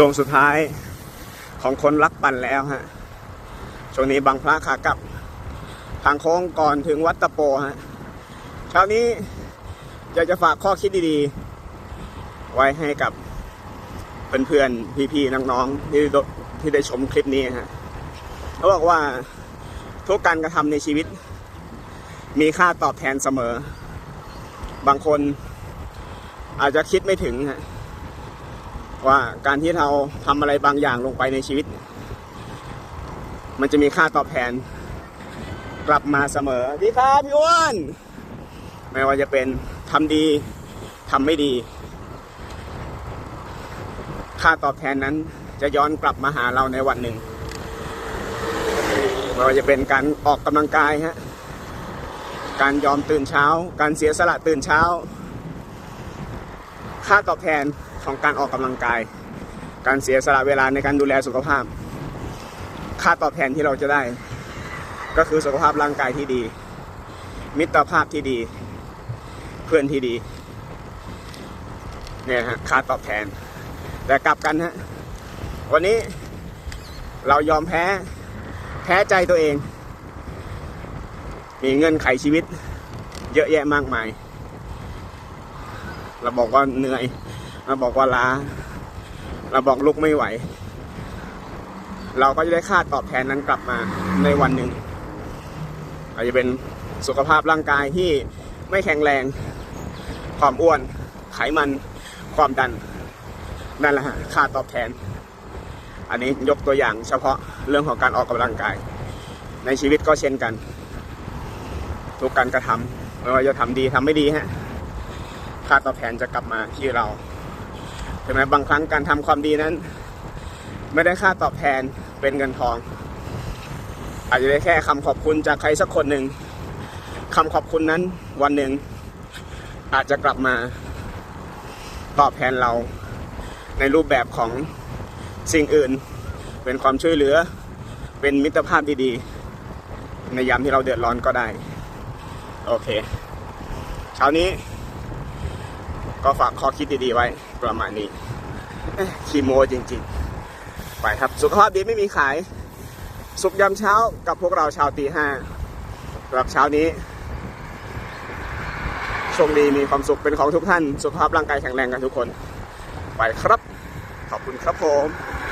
ช่วงสุดท้ายของคนรักปั่นแล้วฮะ ช่วงนี้บางพระขากลับ ทางโค้งก่อนถึงวัดตะโปฮะเช้านี้อยากจะฝากข้อคิดดีๆ ไว้ให้กับเพื่อนๆ พี่ๆ น้องๆ ที่ที่ได้ชมคลิปนี้ฮะเขาบอกว่าทุกการกระทำในชีวิต มีค่าตอบแทนเสมอ บางคนอาจจะคิดไม่ถึงฮะ ว่าการที่เราทำอะไรบางอย่างลงไปในชีวิต มันจะมีค่าตอบแทน กลับมาเสมอดีครับพี่อ้วนไม่ว่าจะเป็นทำดีทำไม่ดี ค่าตอบแทนนั้นจะย้อนกลับมาหาเราในวันหนึ่งไม่ว่าจะเป็นการออกกำลังกายฮะการยอมตื่นเช้า การเสียสละตื่นเช้า ค่าตอบแทนของการออกกำลังกาย การเสียสละเวลาในการดูแลสุขภาพ ค่าตอบแทนที่เราจะได้ ก็คือสุขภาพร่างกายที่ดี มิตรภาพที่ดี เพื่อนที่ดีเนี่ยฮะค่าตอบแทน แต่กลับกันฮะวันนี้เรายอมแพ้แพ้ใจตัวเอง มีเงื่อนไขชีวิตเยอะแยะมากมาย เราบอกว่าเหนื่อย เราบอกว่าล้า เราบอกลุกไม่ไหว เราก็จะได้ค่าตอบแทนนั้นกลับมาในวันหนึ่งอาจจะเป็นสุขภาพร่างกายที่ไม่แข็งแรง ความอ้วน ไขมัน ความดัน นั่นแหละค่าตอบแทน อันนี้ยกตัวอย่างเฉพาะเรื่องของการออกกำลังกาย ในชีวิตก็เช่นกัน ทุกการกระทำไม่ว่าจะทำดีทำไม่ดีฮะ ค่าตอบแทนจะกลับมาที่เราใช่ไหมบางครั้งการทำความดีนั้น ไม่ได้ค่าตอบแทนเป็นเงินทอง อาจจะได้แค่คำขอบคุณจากใครสักคนหนึ่งคำขอบคุณนั้นวันหนึ่งอาจจะกลับมาตอบแทนเราในรูปแบบของสิ่งอื่น เป็นความช่วยเหลือ เป็นมิตรภาพดีๆ ในยามที่เราเดือดร้อนก็ได้ โอเค เช้านี้ ก็ฝากข้อคิดดีๆไว้ประมาณนี้คีโมจริงๆ ไปครับ สุขภาพดีไม่มีขาย สุขยามเช้ากับพวกเราชาวตีห้าสำหรับเช้านี้โชคดีมีความสุขเป็นของทุกท่าน สุขภาพร่างกายแข็งแรงกันทุกคน ไปครับ ขอบคุณครับผม